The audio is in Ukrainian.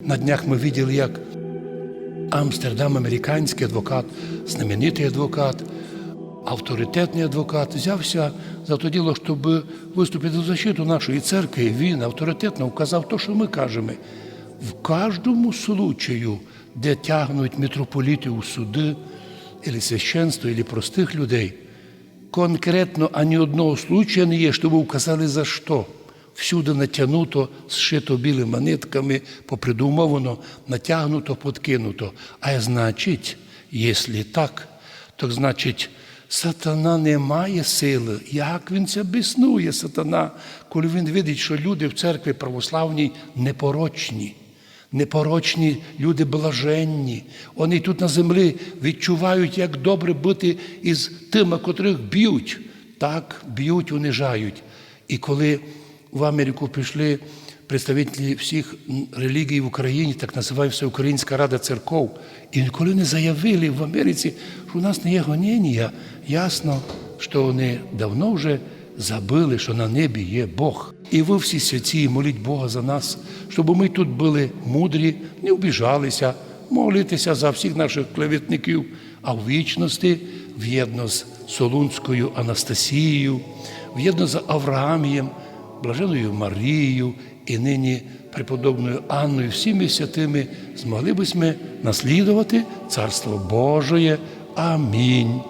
На днях мы видели, як Амстердам, американський адвокат, знаменитий адвокат, авторитетний адвокат, взявся за то діло, щоб виступити в защиту нашої церкви. Він авторитетно вказав те, що ми кажемо. В кожному случаю, де тягнуть митрополіти у суди, або священство, або простих людей, конкретно ані одного случая не є, щоб вказали за що. Всюди натягнуто, зшито білими нитками, попридумовано, натягнуто, подкинуто. А значить, якщо так, то значить, сатана не має сили. Як він це біснує, сатана, коли він видить, що люди в церкві православній непорочні. Непорочні люди блаженні. Вони тут на землі відчувають, як добре бути із тими, котрих б'ють. Так, б'ють, унижають. І коли в Америку прийшли представники всіх релігій в Україні, так називається Всеукраїнська Рада церков, і коли вони заявили в Америці, що у нас не є гоніння, ясно, що вони давно вже забили, що на небі є Бог. І ви всі святі, моліть Бога за нас, щоб ми тут були мудрі, не обіжалися, молитися за всіх наших клеветників, а в вічності в'єдно з Солунською Анастасією, в'єдно з Авраамієм, блаженою Марією і нині преподобною Анною, всіми святими змогли б ми наслідувати Царство Божоє. Амінь.